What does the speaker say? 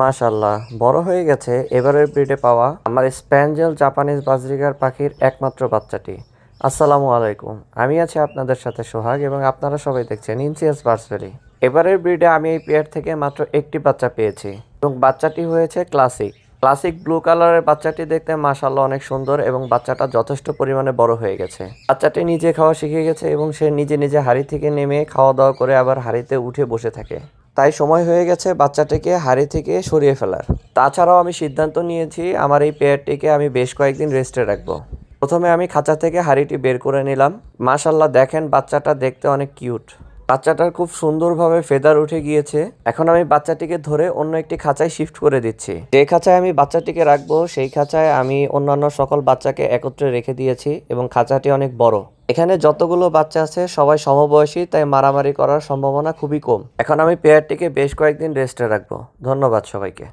মাশাল্লাহ বড় হয়ে গেছে এবারের ব্রিডে পাওয়া আমার স্প্যাঞ্জেল জাপানিজ বাজরিগার পাখির একমাত্র বাচ্চাটি। আসসালামু আলাইকুম, আমি আছি আপনাদের সাথে সোহাগ এবং আপনারা সবাই দেখছেন ইনসিয়াস বার্সভ্যালি এবারের ব্রিডে আমি এই পেয়ার থেকে মাত্র একটি বাচ্চা পেয়েছি এবং বাচ্চাটি হয়েছে ক্লাসিক। ক্লাসিক ব্লু কালারের বাচ্চাটি দেখতে মাশাল্লাহ অনেক সুন্দর এবং বাচ্চাটা যথেষ্ট পরিমাণে বড় হয়ে গেছে। বাচ্চাটি নিজে খাওয়া শিখে গেছে এবং সে নিজে নিজে হাড়ি থেকে নেমে খাওয়া দাওয়া করে আবার হাড়িতে উঠে বসে থাকে। তাই সময় হয়ে গেছে বাচ্চাটিকে হাড়ি থেকে সরিয়ে ফেলার। তাছাড়াও আমি সিদ্ধান্ত নিয়েছি, আমার এই পেয়ারটিকে আমি বেশ কয়েকদিন রেস্টে রাখব। প্রথমে আমি খাঁচা থেকে হাড়িটি বের করে নিলাম। মাশাল্লাহ দেখেন বাচ্চাটা দেখতে অনেক কিউট বাচ্চাটার খুব সুন্দরভাবে ফেদার উঠে গিয়েছে। এখন আমি বাচ্চাটিকে ধরে অন্য একটি খাঁচায় শিফট করে দিচ্ছি। যে খাঁচায় আমি বাচ্চাটিকে রাখব, সেই খাঁচায় আমি অন্যান্য সকল বাচ্চাকে একত্রে রেখে দিয়েছি এবং খাঁচাটি অনেক বড়। এখানে যতগুলো বাচ্চা আছে, সবাই সমবয়সী, তাই মারামারি করার সম্ভাবনা খুবই কম। এখন আমি পেয়ারটিকে বেশ কয়েকদিন রেস্টে রাখব। ধন্যবাদ সবাইকে।